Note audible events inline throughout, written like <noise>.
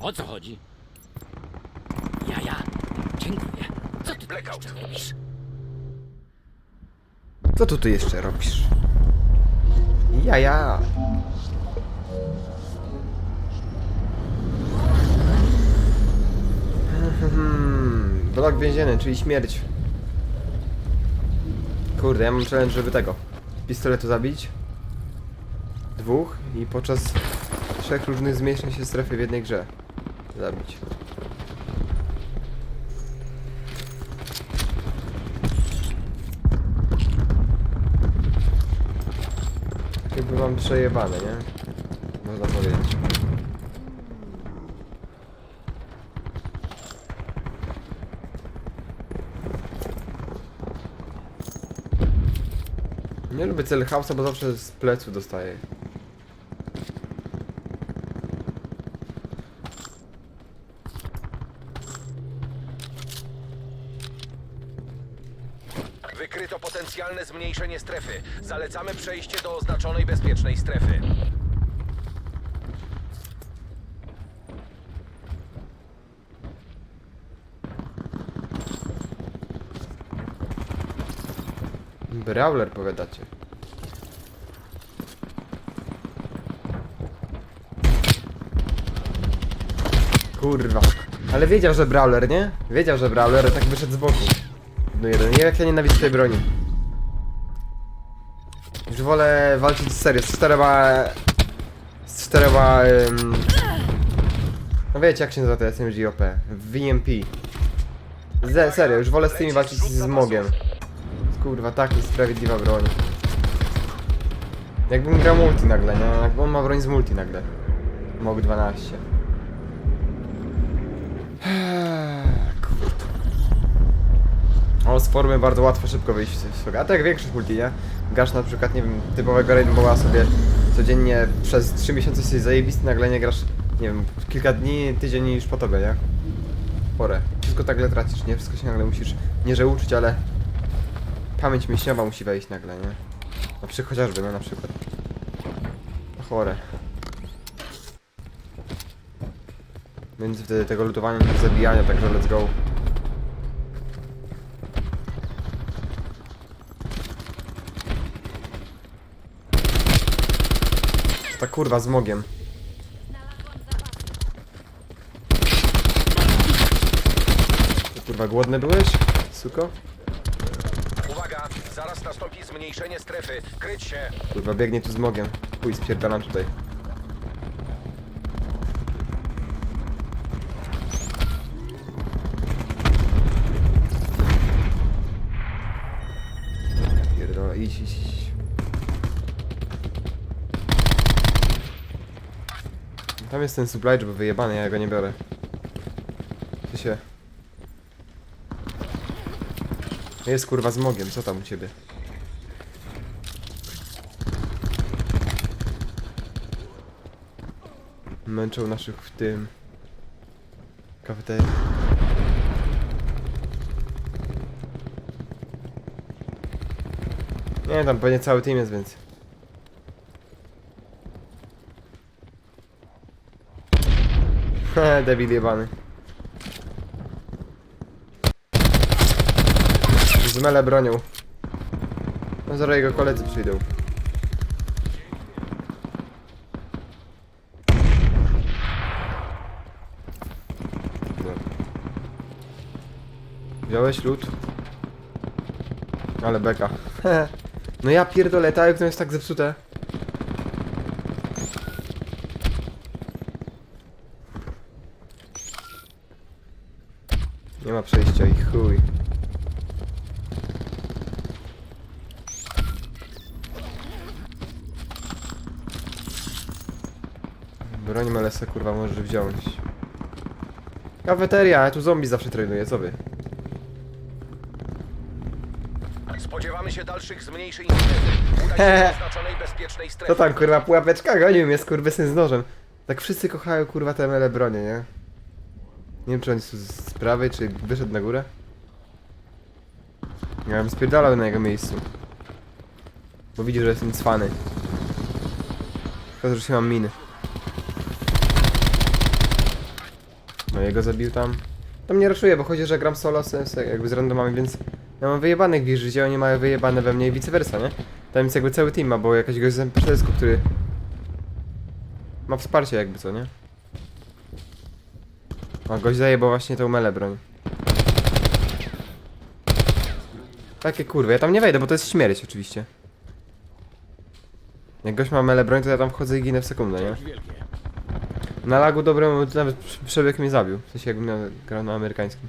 O co chodzi? Ja, ja. Dziękuję. Co ty tu Blackout. jeszcze robisz? Co tu ty jeszcze robisz? Ja, ja. Hmm, Blok więzienny, czyli śmierć. Kurde, ja mam challenge, żeby tego. Pistoletu zabić. Dwóch i podczas trzech różnych zmniejszeń się strefy w jednej grze zabić. Jakby mam przejebane, nie? Można powiedzieć. Nie lubię cel house'a, bo zawsze z plecu dostaję. Wykryto potencjalne zmniejszenie strefy. Zalecamy przejście do oznaczonej bezpiecznej strefy. Brawler powiadacie. Kurwa. Ale wiedział, że Brawler, nie? Wiedział, że Brawler, tak wyszedł z boku. No jeden. Nie, jak ja nienawidzę tej broni. Już wolę walczyć serio, z czterema... Z czterema... Ym... No wiecie, jak się nazywa to SMG OP? VMP. Ze, serio, już wolę z tymi walczyć z Mogiem. Kurwa, tak niesprawiedliwa broń. Jakbym grał multi nagle, nie? Jakby on ma broń z multi nagle. Mog 12. <sighs> Kurde. O, z formy bardzo łatwo, szybko wyjść z tego. A tak jak większość multi, nie? Grasz na przykład, nie wiem, typowego rainbowa sobie codziennie przez 3 miesiące jesteś zajebisty, nagle nie grasz, nie wiem, kilka dni, tydzień już po tobie, nie? Porę. Wszystko nagle tracisz, nie? Wszystko się nagle musisz, nie że uczyć, ale pamięć mięśniowa musi wejść nagle, nie? Na przykład chociażby, no na przykład. No Chore. Więc wtedy tego lutowania zabijania, także let's go. Ta kurwa z mogiem. Ty, Kurwa głodny byłeś? Suko? Uwaga, zaraz nastąpi zmniejszenie strefy. Kryć się. Kurwa biegnie tu z mogiem. Chuj, spierdalam tutaj. Pierdolę, idź, idź, idź. Tam jest ten supply, bo wyjebany, ja go nie biorę. Ty się... Jest kurwa z mogiem, co tam u ciebie? Męczą naszych w tym... Kafeterii. Nie, tam pewnie cały team jest, więc... Hehe, debil jebany. Z mele bronią. No zaraz jego koledzy przyjdą. Wziąłeś lód? Ale beka. no ja pierdolę, ta okno jest tak zepsute. Nie ma przejścia i chuj. Broń Melesa kurwa możesz wziąć. Kafeteria, ja tu zombie zawsze trenuję, co wy? Spodziewamy się dalszych zmniejszeń strefy. Udaj się do <laughs> oznaczonej bezpiecznej strefy. Co tam kurwa pułapeczka? Gonił mnie skurwysyn z nożem. Tak wszyscy kochają kurwa te mele bronie, nie? Nie wiem czy on jest tu z prawej, czy wyszedł na górę. Ja bym spierdalał na jego miejscu. Bo widzi, że jestem cwany. Szkoda, że się mam miny. No jego zabił tam. Tam nie raszuję, bo chodzi, że gram solo se, jakby z randomami, więc ja mam wyjebanych w ich życie, oni mają wyjebane we mnie i vice versa, nie? Tam jest jakby cały team ma, bo jakaś z mp który ma wsparcie jakby, co nie? A gość zajebał właśnie tą mele broń. Takie kurwy, ja tam nie wejdę, bo to jest śmierć oczywiście. Jak gość ma mele broń, to ja tam wchodzę i ginę w sekundę, nie? Na lagu dobrym nawet prze- przebieg mnie zabił. W sensie jakbym miał grał na amerykańskim.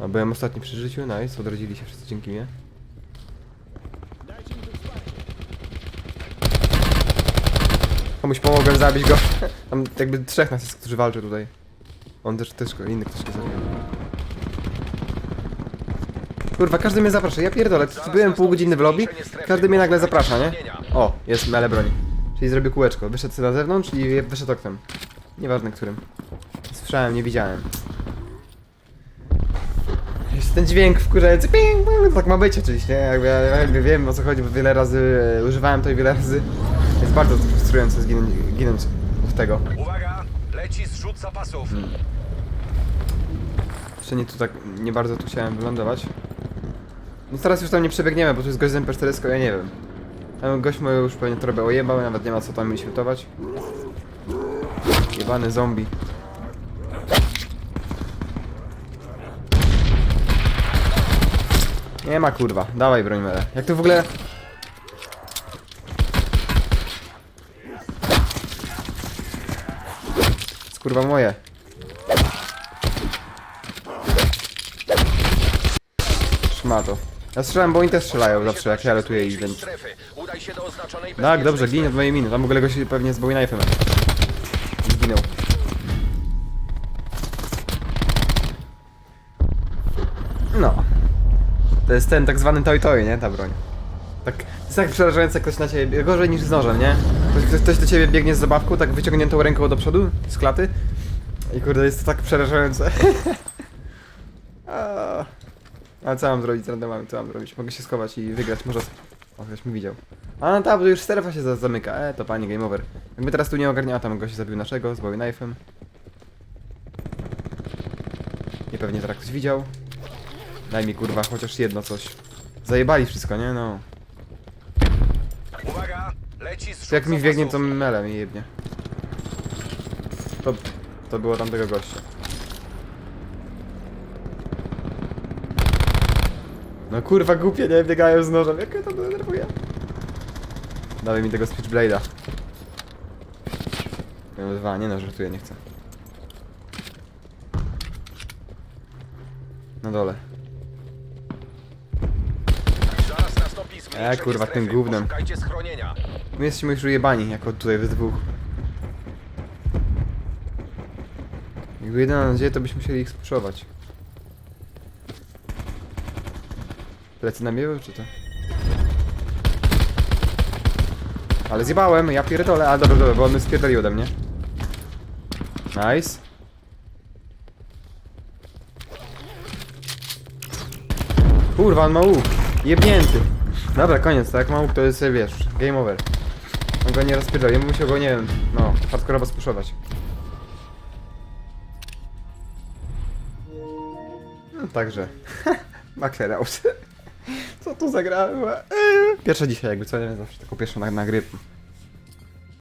A byłem ostatni przy życiu, nice, odrodzili się wszyscy dzięki mnie. Komuś pomogłem zabić go. <laughs> Tam jakby trzech nas jest, którzy walczą tutaj. On też, też inny ktoś go zabił. Kurwa, każdy mnie zaprasza, ja pierdolę, byłem pół godziny w lobby, każdy mnie nagle zaprasza, nie? O, jest mele broń. Czyli zrobił kółeczko, wyszedł na zewnątrz i wyszedł oknem. Nieważne którym. Słyszałem, nie widziałem. Jest ten dźwięk wkurzający, ping, ping, tak ma być oczywiście, nie? jakby, ja jakby wiem o co chodzi, bo wiele razy e, używałem to i wiele razy jest bardzo frustrujące zginąć, ginąć od tego. Uwaga! Leci zrzut zapasów. Jeszcze nie tu tak, nie bardzo tu chciałem wylądować. No teraz już tam nie przebiegniemy, bo tu jest gość z MP4, ja nie wiem. Tam gość mój już pewnie trobę ojebał, nawet nie ma co tam mi świętować. Jebany zombie. Nie ma kurwa, dawaj broń mele. Jak to w ogóle... kurwa moje. Szmato. Ja strzelam, bo oni też strzelają zawsze, jak ja letuję ich, więc... Się Tak, dobrze, ginie od mojej miny. Tam w ogóle gość pewnie z Bowie Knife'em zginął. No. To jest ten tak zwany toy toy, nie? Ta broń. Tak, to jest tak przerażające, jak ktoś na ciebie... Gorzej niż z nożem, nie? Ktoś, ktoś do ciebie biegnie z zabawką, tak wyciągniętą ręką do przodu, z klaty. I kurde, jest to tak przerażające. <laughs> A. Ale co mam zrobić z randomami? Co mam zrobić? Mogę się schować i wygrać, może... O, ktoś mi widział. A no tak, bo już strefa się za zamyka. E, to pani game over. Jakby teraz tu nie ogarniała, tam gość zabił naszego z Bowie Knife'em. I pewnie teraz ktoś widział. Daj mi kurwa chociaż jedno coś. Zajebali wszystko, nie? No. Uwaga! Leci To jak mi biegnie, to zapasów. mele mi jebnie. To, to było tamtego gościa. No kurwa głupie, nie? Biegają z nożem, jak ja to denerwuje. Dawaj mi tego Switchblade'a. Miałem dwa, nie no, żartuję, nie chcę. Na dole. Zaraz nastąpi zmniejszenie E, kurwa, tym strefy. gównem. Poszukajcie schronienia. My jesteśmy już ujebani, jako tutaj we dwóch. Jakby jedyna nadzieja, to byśmy musieli ich spuszować. Plecy na mnie były, czy to? Ale zjebałem, ja pierdolę, ale dobra, dobra, bo on mnie ode mnie. Nice. Kurwa, on ma łuk. Jebnięty. Dobra, koniec, tak ma łuk, to jest, wiesz, game over. On go nie rozpierdolił, ja bym musiał go, nie wiem, no, hardkorowo spuszować. No, także. <laughs> Maxeraus. Co tu zagrałem? Eee. Pierwsza dzisiaj jakby co, nie? Zawsze taką pierwszą nag- nagrywkę.